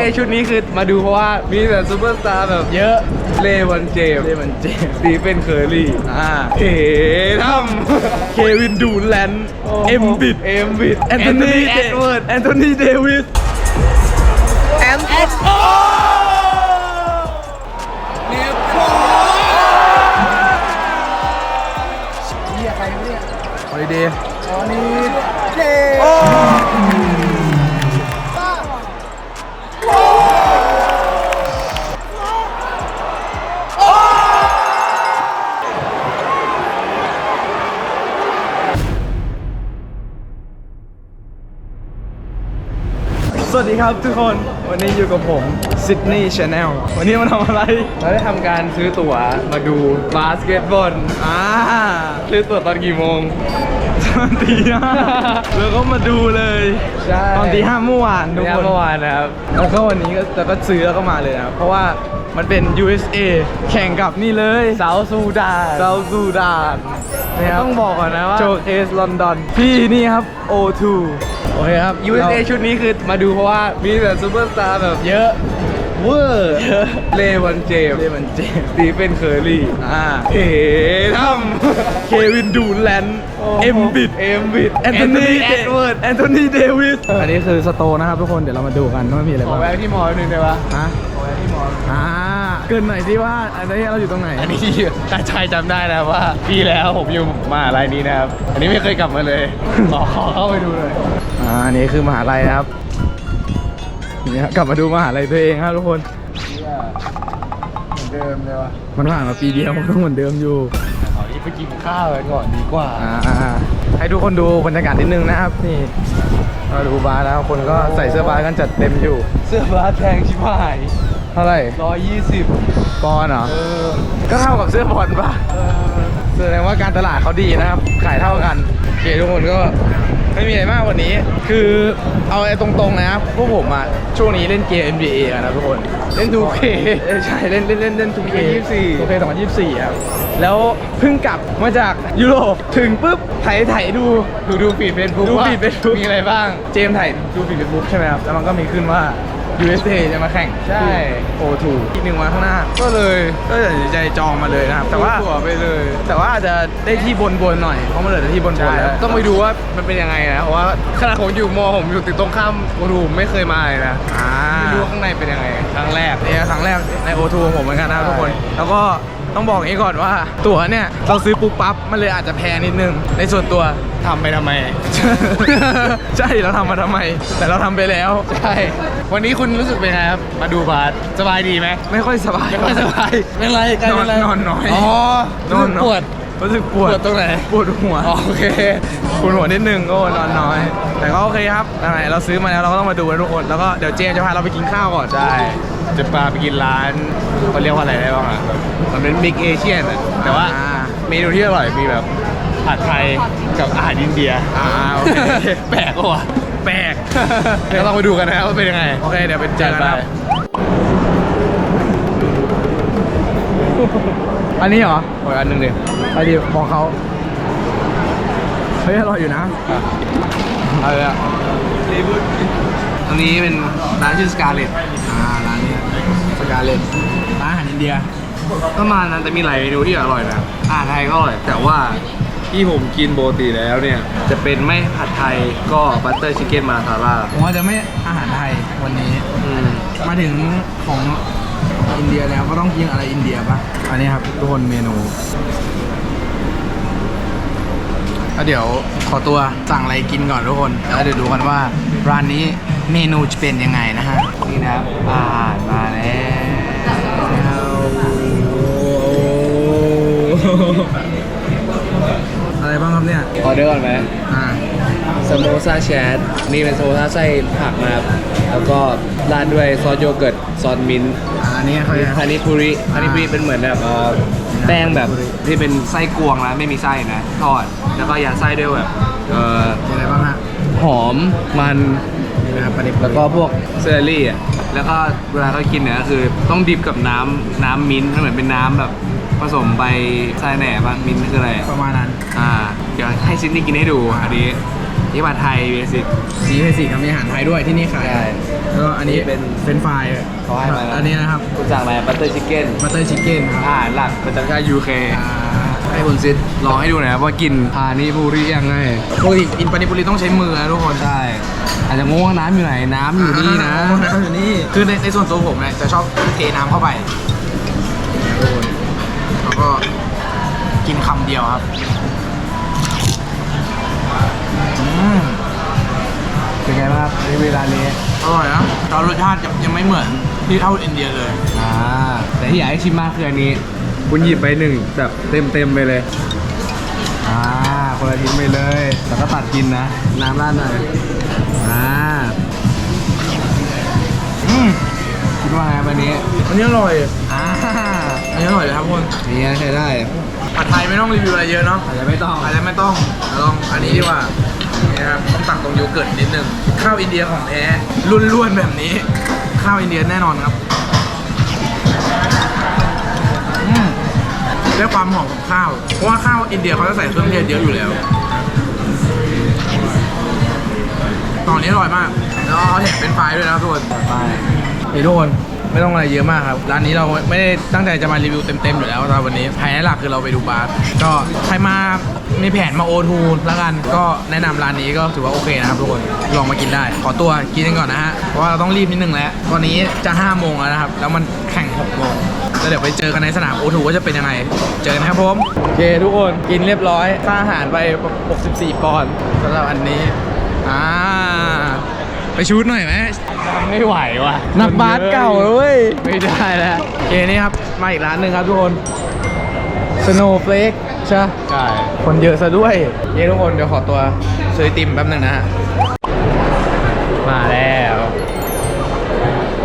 USA ชุดนี้คือมาดูเพราะว่ามีแต่ซูเปอร์สตาร์แบบเยอะ เลวันเจมส์เดมันเจมส์สตีเฟนเคอร์รี่อ่าเอ๋ทเควินดูแลนด์ำเอ็มบิดเอ็มบิดแอนโทนีแอดเวิร์ดแอนโทนีเดวิสแอนแอดฮอลิเดย์สวัสดี ครับทุกคน วันนี้อยู่กับผมซิดนีย์ชาแนลวันนี้มาทำอะไร เราได้ทำการซื้อตั๋วมาดูบาสเกตบอล อ่า ซื้อตั๋วตอนกี่โมง ตอนตีห้าแล้วก็มาดูเลยใช่ตอนตีห้าเมื่อวานทุกเนี่ยคนเมื่อวานนะครับแล้วก็วันนี้ก็แล้วก็ซื้อแล้วก็มาเลยนะเพราะว่ามันเป็น USA แข่งกับนี่เลยเซาซูดานเซาซูดานนะครับต้องบอกก่อนนะว่าโชว์เคสลอนดอนที่นี่ครับ O2 โอเคครับ USA เราชุดนี้คือมาดูเพราะว่ามีแต่ซูเปอร์สตาร์แบบเยอะ เวอร์เยอะเลวันเจมส์เดมันเจมส์สตีเฟนเคอร์รี่อ่าเอ๋ทเควินดูแลนด์ำเอ็มบิดเอ็มบิดแอนโทนีแอดเวิร์ดแอนโทนีเดวิสอันนี้คือสโตร์นะครับทุกคนเดี๋ยวเรามาดูกันว่ามีอะไรขอบ้างแวะที่มอลล์หนึงได้ปะฮะขอแวะที่มอลล์อ่าเกินหน่อยสิว่าอันนี้เราอยู่ตรงไหนอันนี้ตาชายจำได้นะว่าปีแล้วผมอยู่มหาลัยนี้นะครับ อันนี้ไม่เคยกลับมาเลยขอขอเข้าไปดูเลยอ่าอันนี้คือมหาลัยนะครับ นี่ครับกลับมาดูมหาลัยตัวเองครับทุกคน เหมือนเดิมเลยวะมันผ่านมาปีเดียวมันก็เหมือนเดิมอยู่ ขอที่ไปกินข้าวกันก่อนดีกว่าอ่าอ่าอ่าให้ทุกคนดูบรรยากาศนิดนึงนะครับนี่มาดูบาร์แล้วคนก็ใส่เสื้อบาร์กันจัดเต็มอยู่ เสื้อบาสแพงชิบหายเท่าไหร่ร้อยยี่สิบปอนด์เหรอ เออก็เท่ากับเสื้อบอลป่ะ เออแสดงว่าการตลาดเขาดีนะครับ ขายเท่ากันโอเคทุกคนก็ ไม่มีอะไรมากกว่านี้ คือเอาไอ้ตรงๆนะครับพวกผมอะช่วงนี้เล่นเกม NBA กันนะทุกคนเล่นดูเคเอ้ยใช่เล่นเล่นเล่นเล่น 2K 2024 2K 2024ครับแล้วเพิ่งกลับมาจากยุโรปถึงปุ๊บไถไถดูดูดูฟีดเฟซบุ๊กดูฟีดเฟซบุ๊กมีอะไรบ้างเจมส์ไถ่ดูฟีดเฟซบุ๊กใช่ไหมครับแล้วมันก็มีขึ้นว่า USA จะมาแข่งใช่โอทูอีกหนึ่งวันข้างหน้า ก็เลยก็ตัดสินใจจองมาเลยนะครับ แต่ว่าซื้อตั๋วไปเลย แต่ว่าอาจจะได้ที่บนบนๆหน่อยเพราะมันเหลือแต่ที่บนบใช่นแล้วต้องไปดูว่ามันเป็นยังไงนะเพราะว่าขณะผมอยู่มอผมอยู่ติดตรงข้ามโอทูไม่เคยมาเลยนะอ่าไม่รู้ว่าข้างในเป็นยังไงครั้งแรกเนี่ยครั้งแรกในโอทูของผมเหมือนกันนะครับใช่ทุกคน แล้วก็ ต้องบอกอย่างนี้ก่อนว่าตั๋วเนี่ยเราซื้อปุ๊บปั๊บมันเลยอาจจะแพงนิดนึง ในส่วนตัวทำไปทำไม ใช่เราทำมาทำไม แต่เราทำไปแล้วใช่วันนี้คุณรู้สึกเป็นไงครับมาดูบาสสบายดีไหมไม่ค่อยสบายไม่ค่อยสบายเป็นไรกลายนอเป็นนไรนอนน้อยอ๋อนอนปวด รู้สึกปวดปวดตรงไหน ปวดหัวอ๋อโอเคปวดหัวนิดนึงก็นอนน้อย แต่ก็โอเคครับไหนๆเราซื้อมาแล้วเราก็ต้องมาดูกันทุกคน แล้วก็เดี๋ยวเจมส์จะพาเราไปกินข้าวก่อนใช่จะพาไปกินร้านเขาเรียกว่าอะไรได้บ้างอะแบบมันเป็นบิ๊กเอเชียนอะแต่ว่าอ่าเมนูที่อร่อยมีแบบผัดไทยกับอาหารอินเดียอ่าโอเคแปลกปะวะแปลกเดี๋ยวเราไปดูกันนะครับว่าเป็นยังไง โอเคเดี๋ยวไปเจอกันครับ อันนี้เหรอโอ้ยอันหนึงดิไปดิบอกเขาเฮ้ยอร่อยอยู่นะ เอาเลยอะตรงนี้เป็นร้านชื่อสกาเลตอ่าร้านนี้สกาเลตร้านอาหารอินเดียประมาณนั้นแต่มีหลายเมนูที่อร่อยนะอาหารไทยก็อร่อย แต่ว่าที่ผมกินโบติแล้วเนี่ย จะเป็นไม่ผัดไทยก็บัตเตอร์ชิคเก้นมาซาล่าผมว่าจะไม่อาหารไทยวันนี้อืมมาถึงของ อินเดียแล้วก็ต้องกินอะไรอินเดียปะอันนี้ครับทุกคนเมนูแล้วเดี๋ยวขอตัวสั่งอะไรกินก่อนทุกคนแล้วเดี๋ยวดูกันว่าร้านนี้เมนูจะเป็นยังไงนะฮะนี่นะครับอาหารมาแล้วอะไรบ้างครับเนี่ยออเดอร์ก่อนไหมอ่าสโมซาแชทนี่เป็นสโมซาไส้ผักนะครับแล้วก็ราดด้วยซอสโยเกิร์ตซอสมิ้นท์ อันนี้เขาเรียกพานิปุริพานิปุริเป็นเหมือนแบบเอ่อแป้งแบบที่เป็นไส้กวงนะไม่มีไส้นะทอดแล้วก็ยัดไส้ด้วยแบบเอ่อมีอะไรบ้างฮะหอมมันนี่นะครับปลาดิบแล้วก็พวกเซอร์รี่อะแล้วก็เวลาเขากินเนี่ยก็คือต้องดิบกับน้ำน้ำมิ้นท์มันเหมือนเป็นน้ำแบบผสมใบไส้แหน่บ้างมิ้นท์คืออะไร ประมาณนั้น อ่า เดี๋ยวให้ซินนี่กินให้ดูอันนี้ ที่ผัดไทยเบสิกสีเบสิกครับมีอาหารไทยด้วยที่นี่ขายใช่แล้วก็อันนี้นี่เป็นเป็นไฟรายเขาให้มานะอันนี้นะครับคุณสั่งอะไรบัตเตอร์ชิคเก้นบัตเตอร์ชิคเก้นครับอาหารหลักประจำชาติยูเคอ่าให้คุณซิดลองให้ดูหนะครับว่ากินพานิบุรียังไงปกติกินปานิปุรีต้องใช้มือนะทุกคนใช่อาจจะงงว่าน้ำอยู่ไหนน้ำอยู่นี่นะอ่าน้ำอยู่นี่คือในในส่วนตัวผมเนี่ยจะชอบเทน้ำเข้าไปทุกคนแล้วก็กินคำเดียวครับ เป็นไงบ้างครับในเวลานี้อร่อยนะแต่รสชาติยังไม่เหมือนที่เท่าอินเดียเลย อ่าแต่ที่อยากให้ชิมมากคืออันนี้ คุณหยิบไปหนึ่งแบบเต็มเต็มๆไปเลย อ่าคนละทิ้งไปเลยแล้วก็ตัดกินนะ น้ำราดหน่อยอ่าอืมคิดว่าไงวันนี้อันนี้อร่อย อ่าอันนี้อร่อยเลยครับทุกคนนี่ใช้ได้ผัดไทยไม่ต้องรีวิวอะไรเยอะเนาะอาจจะไม่ต้องอาจจะไม่ต้องลองอันนี้ดีกว่า นี่นะครับต้องตักตรงโยเกิร์ตนิดนึง ข้าวอินเดียของแท้ล้วนๆแบบนี้ ข้าวอินเดียแน่นอนครับอืมได้ความหอมของข้าว เพราะว่าข้าวอินเดียเขาจะใส่เครื่องเทศเยอะอยู่แล้ว ตอนนี้อร่อยมาก แล้วเอาแถมเป็นไฟรายด้วยนะครับทุกคนไปเฮ้ยทุกคน ไม่ต้องอะไรเยอะมากครับ ร้านนี้เราไม่ได้ตั้งใจจะมารีวิวเต็มๆอยู่แล้วสำหรับวันนี้ไฮไลท์หลักคือเราไปดูบาร์ก็ใครมามีแผนมาโอทูแล้วกันก็แนะนำร้านนี้ก็ถือว่าโอเคนะครับทุกคนลองมากินได้ ขอตัวกินกันก่อนนะฮะเพราะว่าเราต้องรีบนิดนึงแล้ว ตอนนี้จะ5โมงแล้วนะครับ แล้วมันแข่ง6โมงแล้วเดี๋ยวไปเจอกันในสนามโอทูว่าจะเป็นยังไง เจอกันครับผมโอเคทุกคนกินเรียบร้อยค่าอาหารไป 64 ปอนด์สำหรับอันนี้อ่าไปชูดหน่อยไหม ไม่ไหวว่ะนักบาสเก่าเลยเว้ยไม่ได้แล้วโอเคนี่ครับ มาอีกร้านหนึ่งครับทุกคน Snowflake ใช่ปะใช่คนเยอะซะด้วยเย้ทุกคนเดี๋ยวขอตัวซื้อไอติมแป๊บหนึงนะฮะมาแล้ว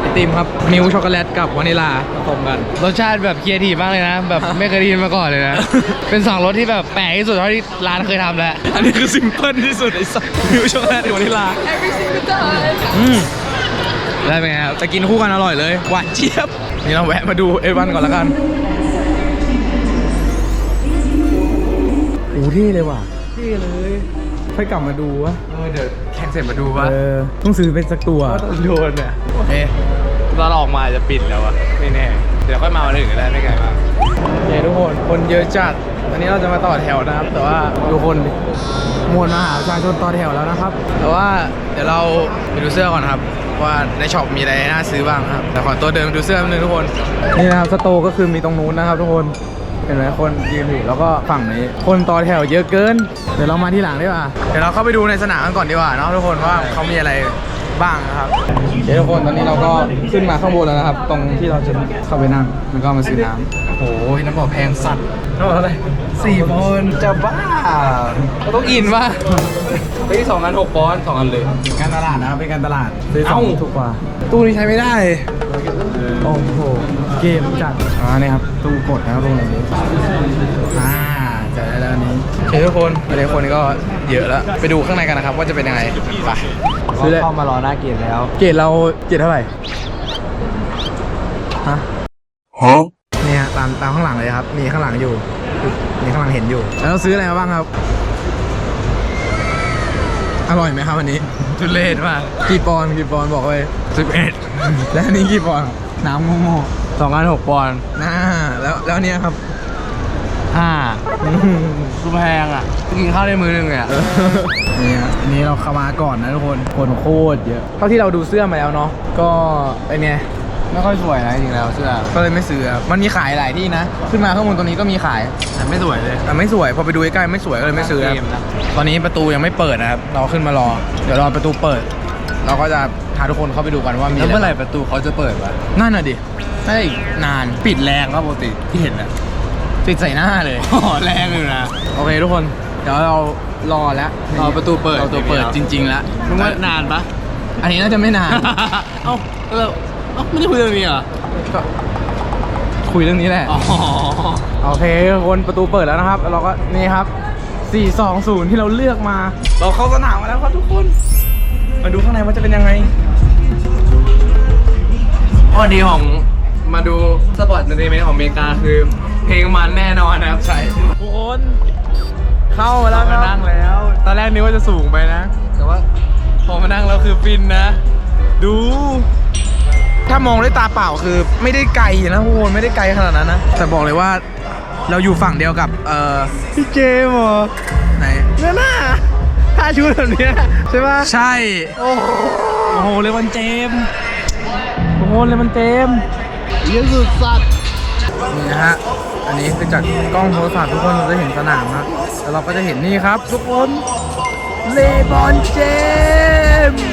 ไอติมครับมิลช็อกโกแลตกับวานิลาผสมกัน รสชาติแบบครีเอทีฟมากเลยนะ แบบไม่เคยได้ยินมาก่อนเลยนะ เป็นสองรสที่แบบแปลกที่สุดเท่าที่ร้านเคยทำแล้ว อันนี้คือซิมเพิลที่สุดไอ้สัสมิลช็อกโกแลตกับวานิลาอืม ได้เป็นไงครับจะกินคู่กันอร่อยเลย หวานเจี๊ยบ นี่เราแวะมาดูเอวันก่อนแล้วกันโอ้เท่เลยว่ะเท่เลยค่อยกลับมาดูวะเออเดี๋ยวแข่งเสร็จมาดูว่าเออต้องซื้อเป็นสักตัวต้องโดนเนี่ยโอเคตอนเราออกมาจะปิดแล้วอะไม่แน่ เดี๋ยวค่อยมาวันอื่นก็ได้ไม่ไกลมาก โอเคทุกคนคนเยอะจัดวันนี้เราจะมาต่อแถวนะครับ แต่ว่าทุกคนมวลมหาประชาชนต่อแถวแล้วนะครับ แต่ว่าเดี๋ยวเราไปดูเสื้อก่อนนะครับ ว่าในช็อปมีอะไรน่าซื้อบ้างครับ แต่ขอตัวเดินไปดูเสื้อแป๊บนึงทุกคน นี่นะครับสโตร์ก็คือมีตรงนู้นนะครับ ทุกคนเห็นไหมคนยืนอยู่แล้วก็ฝั่งนี้ คนต่อแถวเยอะเกิน เดี๋ยวเรามาที่หลังดีกว่าเดี๋ยวเราเข้าไปดูในสนามกันก่อนดีกว่าเนาะทุกคนว่าเขามีอะไร บ้างนะครับเดี๋ยวทุกคนตอนนี้เราก็ขึ้นมาข้างบนแล้วนะครับ ตรงที่เราจะเข้าไปนั่งแล้วก็มาซื้อน้ำโอ้ยน้ำบอกแพงสัตว์น้ำบอกเท่าไหร่สี่ปอนด์จะบ้าต้องอินป่ะเฮ้ยสองอันหกปอนด์สองอันเลยการตลาดนะครับเป็นการตลาดซื้อสองเอ้าถูกกว่า ตู้นี้ใช้ไม่ได้โอ้โหเกมจัดอ่านี่ครับตู้กดนะครับตรงนี้อ่า จะได้แล้วอันนี้โอเคทุกคนตอนนี้คนก็เยอะแล้ว ไปดูข้างในกันนะครับว่าจะเป็นยังไงไปซื้อเลยเข้ามารอหน้าเกมแล้ว เกรดเราเกรดเท่าไหร่ฮะเนี่ยตามตามข้างหลังเลยครับ มีข้างหลังอยู่ มีข้างหลังเห็นอยู่ แล้วเราซื้ออะไรมาบ้างครับอร่อยไหมครับวันนี้ทุเรศมากกี่ปอนด์กี่ปอนด์บอกเลยสิบเอ็ดแล้วอันนี้กี่ปอนด์น้ำโง่สองอันหกปอนด์ๆน่าแล้วแล้วอันเนี้ยครับ ห้าคือแพงอะ กินข้าวได้มือหนึงเลยอะนี่ฮะอันนี้เราเข้ามาก่อนนะทุกคน คนโคตรเยอะ เท่าที่เราดูเสื้อมาแล้วเนาะ ก็ไอเนี้ยไม่ค่อยสวยนะจริงๆแล้วเสื้อ ก็เลยไม่ซื้อครับมันมีขายหลายที่นะ ขึ้นมาข้างบนตรงนี้ก็มีขาย แต่ไม่สวยเลยแต่ไม่สวย พอไปดูใกล้ๆไม่สวยก็เลยไม่ซื้อครับเกมนะตอนนี้ประตูยังไม่เปิดนะครับ เราขึ้นมารอ เดี๋ยวรอประตูเปิด เราก็จะพาทุกคนเข้าไปดูกันว่ามีแล้วอะไรเมื่อไหร่ประตูเขาจะเปิดวะนั่นน่ะดิน่าจะอีกนาน ปิดแรงครับปกติที่เห็นอะ ติดใส่หน้าเลยอ๋อแรงอยู่นะ โอเคทุกคน เดี๋ยวเรารอแล้วรอประตูเปิดรอประตูเปิดจริง ๆ แล้วมึงว่านานปะอันนี้น่าจะไม่นาน เอ้าเราเอ้าไม่ได้คุยเรื่องนี้เหรอก็คุยเรื่องนี้แหละอ๋อโอเคทุกคนประตูเปิดแล้วนะครับแล้วเราก็นี่ครับ 420 ที่เราเลือกมา เราเข้าสนามมาแล้วครับทุกคน มาดูข้างในว่าจะเป็นยังไงข้อดีของมาดูสปอร์ตดนตรีเมนของอเมริกาคือ เพลงมันแน่นอนนะครับใช่ทุกคนเข้ามาแล้วคมารับนั่งแล้ว ตอนแรกนึกว่าจะสูงไปนะ แต่ว่าพอมานั่งแล้วคือฟินนะ ดู ถ้ามองด้วยตาเปล่าคือไม่ได้ไกลนะทุกคนไม่ได้ไกลขนาดนั้นนะ แต่บอกเลยว่าเราอยู่ฝั่งเดียวกับ เอ่อพี่เจมส์เหรอไหนนั่นน่ะถ้าชุดแบบเนี้ยใช่ปะใช่โอ้โหโอ้โหเลยมันเจมส์โอ้โหเลยมันเจมส์เยี่ยสุดสัตว์นี่นะฮะ อันนี้คือจากกล้องโทรศัพท์ทุกคนเราจะเห็นสนามนะแล้วเราก็จะเห็นนี่ครับ ทุกคนเลบอนเจมส์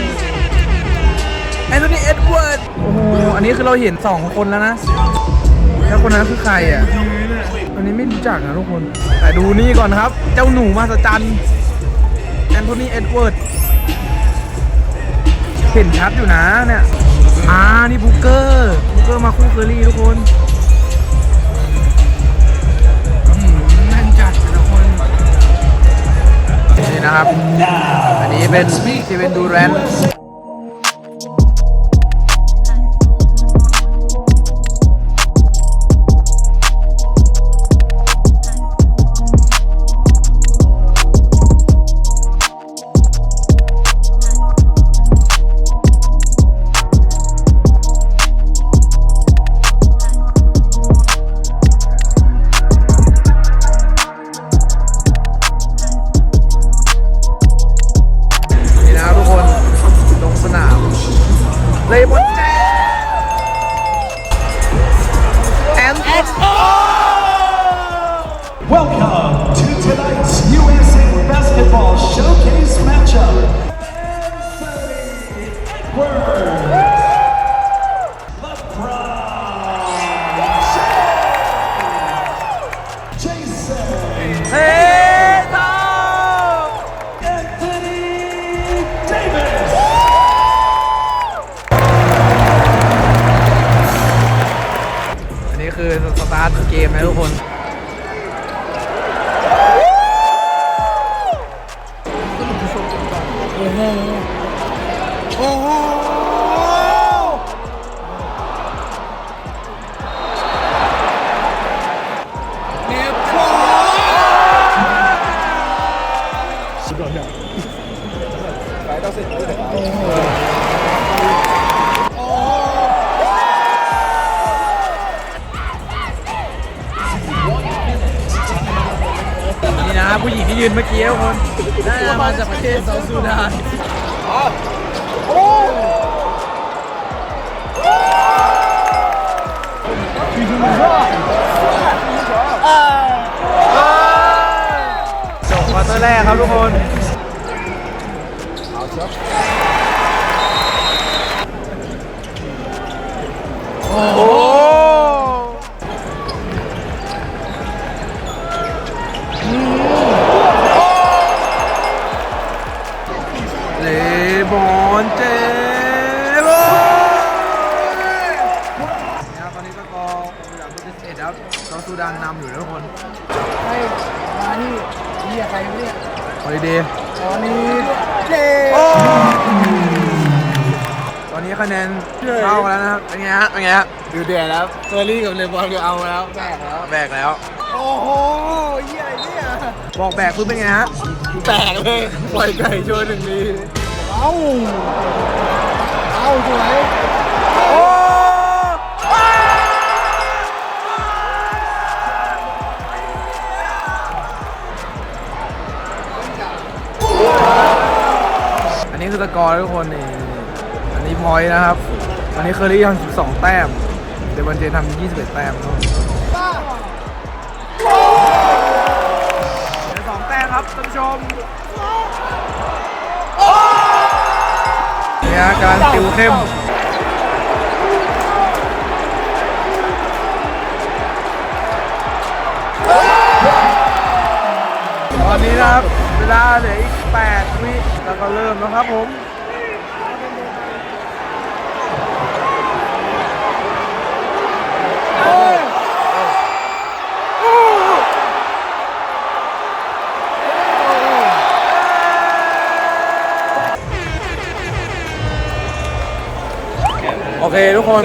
แอนโทนีเอ็ดเวิร์ดโอ้โหอันนี้คือเราเห็น 2 คนแล้วนะ แล้วคนนั้นคือใครอะอันนี้ไม่รู้จักนะทุกคน แต่ดูนี่ก่อนครับ เจ้าหนูมาสจันแอนโทนีเอ็ดเวิร์ดเห็นชัดอยู่นะเนี่ยอ่านี่บุกเกอร์บุกเกอร์มาคู่เคอรี่ทุกคน อันนี้ เกมนะทุกคน ยืนเมื่อกี้ทุกคนน่าจะมาจากประเทศเซาท์ซูดานจบควอเตอร์แรกครับทุกคนโอ้ นี่ใครไม่เนี่ยฮอลิเดย์ตอนนี้เจตอนนี้คะแนนเท่ากันแล้วนะครับ เป็นไงฮะ เป็นไงฮะดูเดือดแล้วเฟอร์รี่กับเลบอนก็เอาแล้วแตกแล้ว แบกแล้ว โอ้โหเยี่ยอะไรเนี่ยบอกแบกคือเป็นไงฮะ แตกเลย ปล่อยไก่โชว์หนึ่งทีเอ้า เอ้าสวย นนี้คือสกอร์ทุกคนนี่อันนี้พอยต์นะครับ อันนี้เคอรี่ทำ12 แต้ม เดวันเจทำ21 แต้มครับเหลือสองแต้มครับท่านผู้ชมเนี่ฮะการติวเข้มตอนนี้นะครับ เวลาเหลืออีก 8 วิแล้วก็เริ่มแล้วครับผมโอเคทุกคน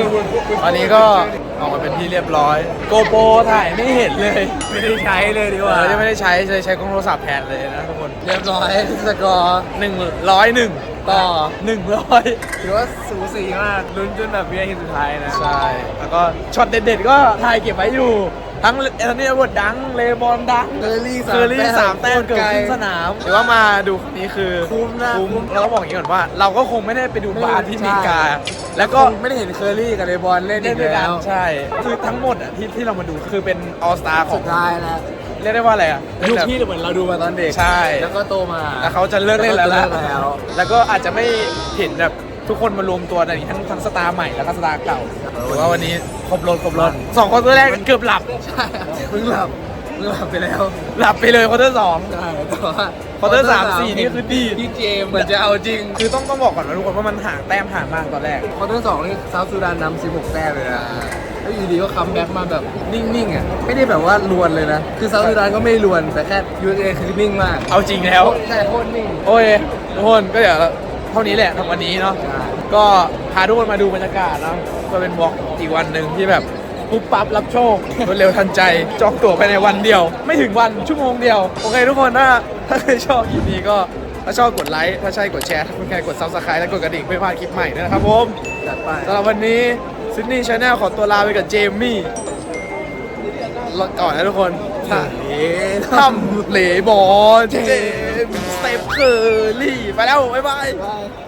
ตอนนี้ก็ออกมาเป็นที่เรียบร้อย โกโปรถ่ายไม่เห็นเลย ไม่ได้ใช้เลยดีกเอว่าอยังไม่ได้ใช้เลยใช้กล้องโทรศัพท์แทนเลยนะทุกคน เรียบร้อยสกอร์หนึ่งร้อยหนึ่งต่อหนึ่งร้อยถือว่าสูสีมากลุ้นจนแบบวินาทีสุดท้ายนะ ใช่ แล้วก็ช็อตเด็ดๆก็ถ่ายเก็บไว้อยู่ ทั้งเอเนเวิร์ดดัง เลบอลดัง เคอรี่เคอรี่สามแต้มเกิดขึ้นสนามหรือว่ามาดูครั้งนี้คือ คุ้มนะคุ้มแล้วก็บอกอย่างนี้ก่อนว่า เราก็คงไม่ได้ไปดูบาร์ที่อเมริกา แล้วก็คงไม่ได้เห็นเคอรี่กับเลบอลเล่นเล่อีนกด้วยกัแล้นวใช่ คือทั้งหมดอะที่ที่เรามาดูคือเป็นออสตาขอสุงดท้ายแล้วเรียกได้ว่าอะไรอะยุคที่เหมือนเราดูมาตอนเด็กใช่ แล้วก็โตมาแล้วเขาจะเลิกเล่นแล้วเลินะกแล้วแล้วก็อาจจะไม่เห็นแบบทุกคนมารวมตัวในนี้ทั้งทั้งสตาร์ใหม่แล้วก็สตาร์เก่าหรือว่าวันนี้ครบรถครบรถสองคนตัวแรกเกือบหลับใช่เพิ่งหลับเพิ่งหลับไปแล้ว หลับไปเลยควอเตอร์สองใช่แต่ว่าควอเตอร์สามสี่นี่คือดีพี่เจมส์มันจะเอาจริง คือต้องต้องบอกก่อนนะทุกคนว่ามันห่างแต้มห่างมากตอนแรกควอเตอร์สองนี่เซาท์ซูดานนำ16แต้มเลยนะ แล้วอยู่ดีก็คัมแบ็กมาแบบนิ่งๆอะไม่ได้แบบว่าลวนเลยนะ คือเซาท์ซูดานก็ไม่ลวนแต่แค่ยูเอคือนิ่งมากเอาจริงแล้ว ใช่โคตรนิ่ง โอ้ยทุกคนก็เดี๋ยวเท่านี้แหละทำวันนี้เนาะใช่ ก็พาทุกคนมาดูบรรยากาศเนาะก็เป็นวอล์กอีกวันหนึ่งที่แบบปุ๊บปั๊บรับโชครวดเร็วทันใจ จองตั๋วภายในวันเดียว ไม่ถึงวันชั่วโมงเดียว โอเค ทุกคนถ้าถ้าใครชอบคลิปนี้ก็ถ้าชอบกดไลค์ถ้าใช่กดแชร์ถ้าคุณใครกดซับสไครต์และกดกระดิ่งเพื่อไม่พลาดคลิปใหม่ด้วยนะครับผมจัดไป สำหรับวันนี้ ซิดนีย์ชาแนลขอตัวลาไปกับเจมมี่ก่อนนะทุกคนถ้าทำเหลบอลเจมส์สเตปเคอร์รี่ ไปแล้ว บ๊ายบาย Bye.